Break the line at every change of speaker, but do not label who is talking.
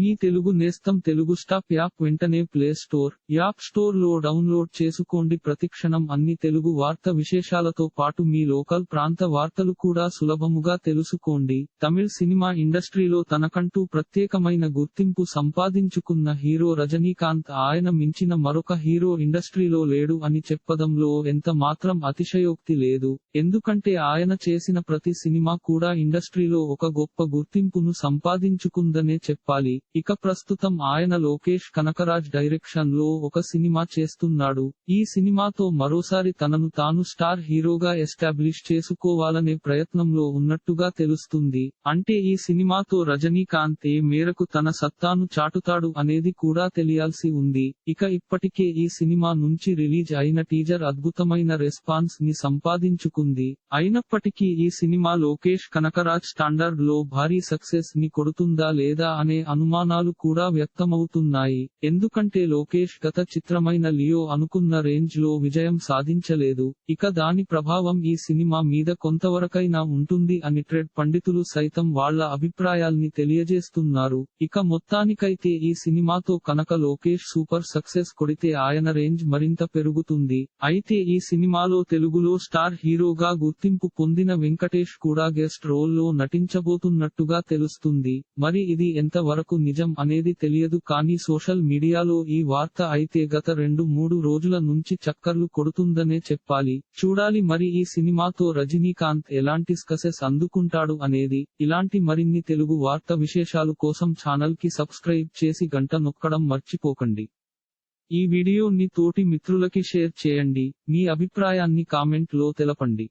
మీ తెలుగు నేస్తం Telugu stop app వెంటనే play store app స్టోర్లో డౌన్లోడ్ చేసుకోండి. ప్రతిక్షణం అన్ని తెలుగు వార్త విశేషాలతో పాటు మీ లోకల్ ప్రాంత వార్తలు కూడా సులభముగా తెలుసుకోండి. తమిళ్ సినిమా ఇండస్ట్రీలో తనకంటూ ప్రత్యేకమైన గుర్తింపు సంపాదించుకున్న హీరో రజనీకాంత్ ఆయన మించిన మరొక హీరో ఇండస్ట్రీలో లేడు అని చెప్పడంలో ఎంత మాత్రం అతిశయోక్తి లేదు. ఎందుకంటే ఆయన చేసిన ప్రతి సినిమా కూడా ఇండస్ట్రీలో ఒక గొప్ప గుర్తింపును సంపాదించుకుందనే చెప్పాలి. ఇక ప్రస్తుతం ఆయన లోకేష్ కనకరాజ్ డైరెక్షన్లో ఒక సినిమా చేస్తున్నాడు. ఈ సినిమాతో మరోసారి తనను తాను స్టార్ హీరోగా ఎస్టాబ్లిష్ చేసుకోవాలనే ప్రయత్నంలో ఉన్నట్టుగా తెలుస్తుంది. అంటే ఈ సినిమాతో రజనీకాంత్ ఏ మేరకు తన సత్తాను చాటుతాడు అనేది కూడా తెలియాల్సి ఉంది. ఇక ఇప్పటికే ఈ సినిమా నుంచి రిలీజ్ అయిన టీజర్ అద్భుతమైన రెస్పాన్స్ని సంపాదించుకుంది. అయినప్పటికీ ఈ సినిమా లోకేష్ కనకరాజ్ స్టాండర్డ్లో భారీ సక్సెస్ని కొడుతుందా లేదా అనే అనుమానం అనుమానాలు కూడా వ్యక్తమవుతున్నాయి. ఎందుకంటే లోకేష్ గత చిత్రమైన లియో అనుకున్న రేంజ్లో విజయం సాధించలేదు. ఇక దాని ప్రభావం ఈ సినిమా మీద కొంతవరకైనా ఉంటుంది అని ట్రెడ్ పండితులు సైతం వాళ్ళ అభిప్రాయాల్ని తెలియజేస్తున్నారు. ఇక మొత్తానికైతే ఈ సినిమాతో కనుక లోకేష్ సూపర్ సక్సెస్ కొడితే ఆయన రేంజ్ మరింత పెరుగుతుంది. అయితే ఈ సినిమాలో తెలుగులో స్టార్ హీరోగా గుర్తింపు పొందిన వెంకటేష్ కూడా గెస్ట్ రోల్లో నటించబోతున్నట్టుగా తెలుస్తుంది. మరి ఇది ఎంత వరకు నిజం అనేది తెలియదు కానీ సోషల్ మీడియాలో ఈ వార్త అయితే గత రెండు మూడు రోజుల నుంచి చక్కర్లు కొడుతుందనే చెప్పాలి. చూడాలి మరి ఈ సినిమాతో రజనీకాంత్ ఎలాంటి స్కసెస్ అందుకుంటాడు అనేది. ఇలాంటి మరిన్ని తెలుగు వార్త విశేషాలు కోసం ఛానల్కి సబ్స్క్రైబ్ చేసి గంట నొక్కడం మర్చిపోకండి. ఈ వీడియోని తోటి మిత్రులకి షేర్ చేయండి. మీ అభిప్రాయాన్ని కామెంట్లో తెలపండి.